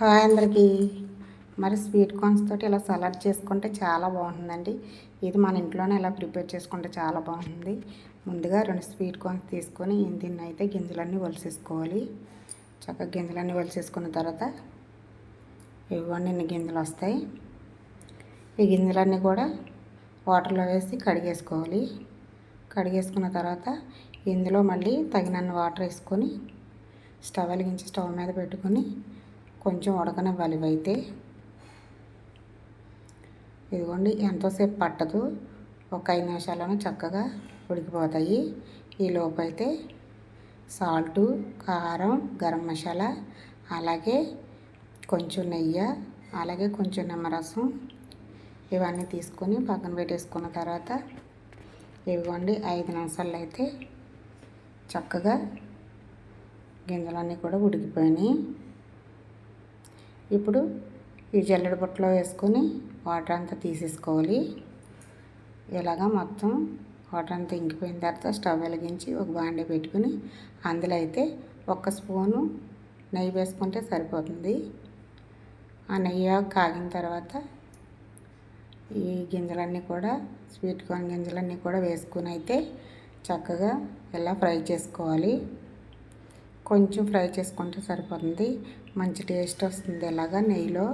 Hi అందరికీ. మరి sweet corns తోటి ఇలా సలాడ్ చేసుకుంటే చాలా బాగుంటుందండి. ఇది మన ఇంట్లోనే ఇలా ప్రిపేర్ చేసుకుంటే చాలా బాగుంటుంది. ముందుగా రెండు స్వీట్ కార్న్స్ తీసుకొని దీన్ని అయితే గింజలన్నీ వలిసేసుకోవాలి. చక్కగా గింజలన్నీ వలిసేసుకున్న తర్వాత ఇవ్వండి ఇన్ని గింజలు వస్తాయి. ఈ గింజలన్నీ కూడా వాటర్లో వేసి కడిగేసుకోవాలి. కడిగేసుకున్న తర్వాత ఇందులో మళ్ళీ తగినన్ని వాటర్ వేసుకొని స్టవ్ వెలిగించి స్టవ్ మీద పెట్టుకొని కొంచెం ఉడకనివ్వాలి ఇవైతే ఇదిగోండి ఎంతోసేపు పట్టదు. ఒక ఐదు నిమిషాలను చక్కగా ఉడికిపోతాయి. ఈ లోపైతే సాల్టు కారం గరం మసాలా అలాగే కొంచెం నెయ్యి అలాగే కొంచెం నిమ్మరసం ఇవన్నీ తీసుకొని పక్కన పెట్టేసుకున్న తర్వాత ఇవ్వండి ఐదు నిమిషాలు అయితే చక్కగా గింజలన్నీ కూడా ఉడికిపోయినాయి. ఇప్పుడు ఈ జల్లెడ బుట్టలో వేసుకొని వాటర్ అంతా తీసేసుకోవాలి. ఇలాగా మొత్తం వాటర్ అంతా ఇంకిపోయిన తర్వాత స్టవ్ వెలిగించి ఒక బాండీ పెట్టుకుని అందులో అయితే ఒక స్పూను నెయ్యి వేసుకుంటే సరిపోతుంది. ఆ నెయ్యి కాగిన తర్వాత ఈ గింజలన్నీ కూడా స్వీట్ కార్న్ గింజలన్నీ కూడా వేసుకుని అయితే చక్కగా ఇలా ఫ్రై చేసుకోవాలి. కొంచెం ఫ్రై చేసుకుంటే సరిపోతుంది. మంచి టేస్ట్ వస్తుంది ఇలాగా నెయ్యిలో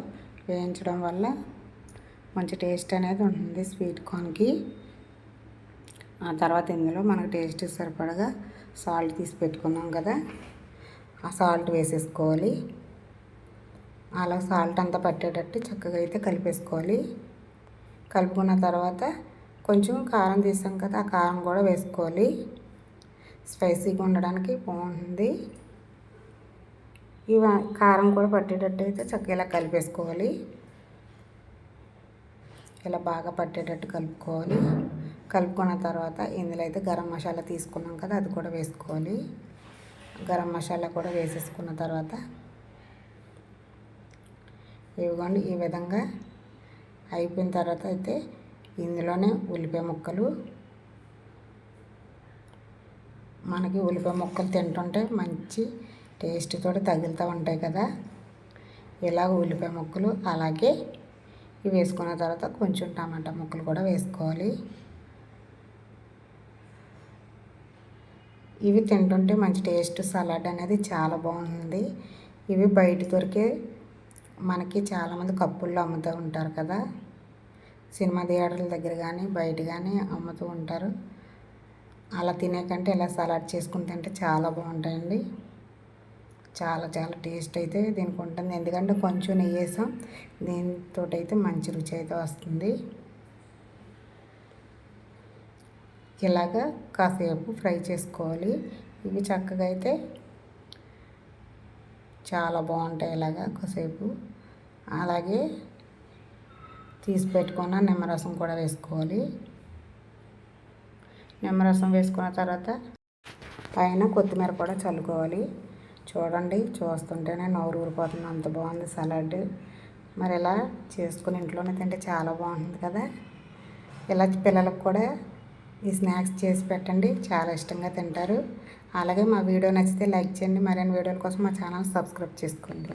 వేయించడం వల్ల. మంచి టేస్ట్ అనేది ఉంటుంది స్వీట్ కార్న్కి. ఆ తర్వాత ఇందులో మనకు టేస్ట్ సరిపడగా సాల్ట్ తీసి పెట్టుకున్నాం కదా. ఆ సాల్ట్ వేసేసుకోవాలి. అలా సాల్ట్ అంతా పట్టేటట్టు చక్కగా అయితే కలిపేసుకోవాలి. కలుపుకున్న తర్వాత కొంచెం కారం తీసాం కదా ఆ కారం కూడా వేసుకోవాలి. స్పైసీగా ఉండడానికి బాగుంటుంది. ఇవి కారం కూడా పట్టేటట్టు అయితే చక్కగా ఇలా కలిపేసుకోవాలి. ఇలా బాగా పట్టేటట్టు కలుపుకోవాలి. కలుపుకున్న తర్వాత ఇందులో అయితే గరం మసాలా తీసుకున్నాం కదా అది కూడా వేసుకోవాలి. గరం మసాలా కూడా వేసేసుకున్న తర్వాత ఇవ్వండి ఈ విధంగా అయిపోయిన తర్వాత అయితే ఇందులోనే ఉల్లిపాయ ముక్కలు. మనకి ఉల్లిపాయ ముక్కలు తింటుంటే మంచి టేస్ట్ తగులుతూ ఉంటాయి కదా. ఇలా ఉల్లిపాయ ముక్కలు అలాగే ఇవి వేసుకున్న తర్వాత కొంచెం టమాటా ముక్కలు కూడా వేసుకోవాలి. ఇవి తింటుంటే మంచి టేస్ట్ సలాడ్ అనేది చాలా బాగుంది. ఇవి బయట దొరికే మనకి చాలామంది కప్పుల్లో అమ్ముతూ ఉంటారు కదా. సినిమా థియేటర్ల దగ్గర కానీ బయట కానీ అమ్ముతూ ఉంటారు. అలా తినే కంటే ఇలా సలాడ్ చేసుకుని తింటే చాలా బాగుంటాయండి. చాలా చాలా టేస్ట్ అయితే దీనికి ఉంటుంది. ఎందుకంటే కొంచెం నెయ్యి వేసాం. దీంతో అయితే మంచి రుచి అయితే వస్తుంది. ఇలాగ కాసేపు ఫ్రై చేసుకోవాలి. ఇవి చక్కగా అయితే చాలా బాగుంటాయి ఇలాగా కాసేపు. అలాగే తీసి పెట్టుకున్న నిమ్మరసం కూడా వేసుకోవాలి. నిమ్మరసం వేసుకున్న తర్వాత పైన కొత్తిమీర కూడా చల్లుకోవాలి. చూడండి చూస్తుంటేనే నోరు ఊరిపోతుంది. అంత బాగుంది సలాడ్. మరి ఇలా చేసుకుని ఇంట్లోనే తింటే చాలా బాగుంటుంది కదా. ఇలా పిల్లలకు కూడా ఈ స్నాక్స్ చేసి పెట్టండి. చాలా ఇష్టంగా తింటారు. అలాగే మా వీడియో నచ్చితే లైక్ చేయండి. మరిన్ని వీడియోల కోసం మా ఛానల్ సబ్స్క్రైబ్ చేసుకోండి.